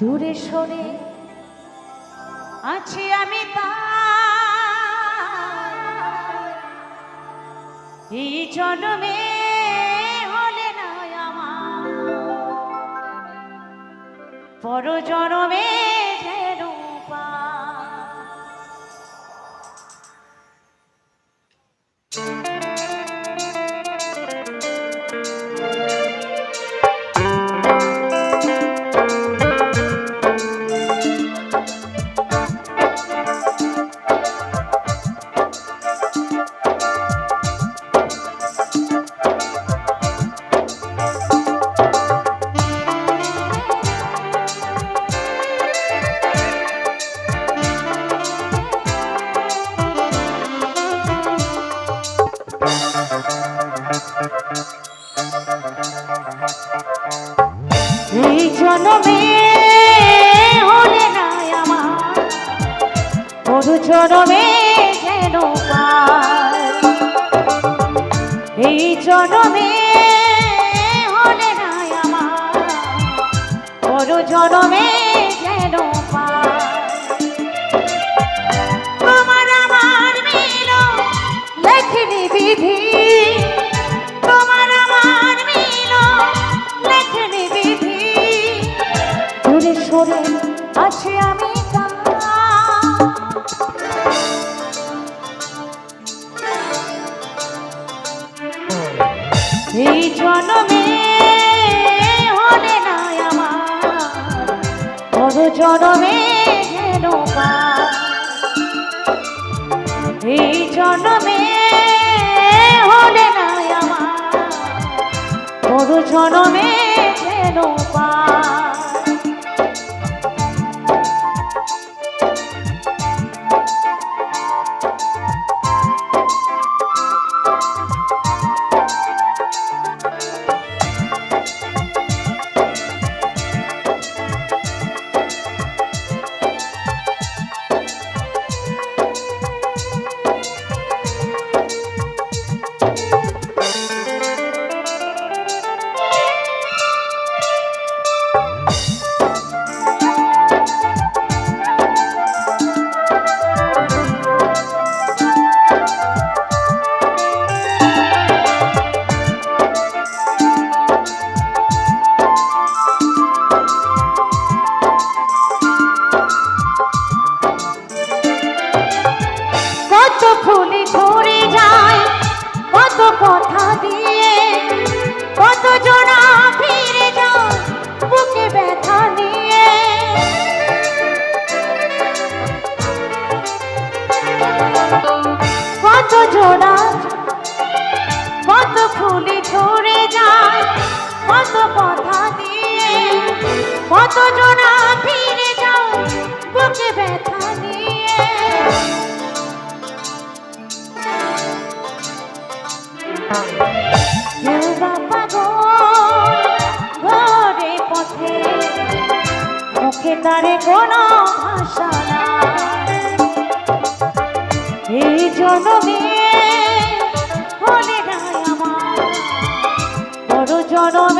দূরে সরে আছি আমি এই জন্মে হলে না আমার। পর জন্মে জন্মে যেন। এই জনমে হলে না আমার জন্মে জন্মে যেন পাই। এই জনমে হলে না আমার বড় জনমে যেন। কত ফুলে যায়, কত কথা দিয়ে, কত জোড়া ফিরে যায়, বুকে ব্যথা নিয়ে। কত জোড়া, কত ফুলে ঝরে যায়, কত কথা দিয়ে, কত জোড়া ফিরে যায়, বুকে ব্যথা নিয়ে। মুখে তারে কোনো ভাষা নাই। এই জনমে হলে না আমার বড় জনমে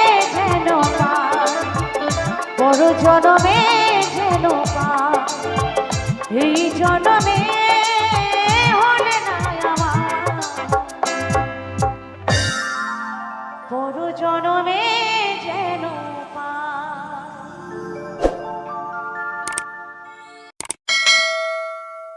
জনমে যেন পা এই জনমে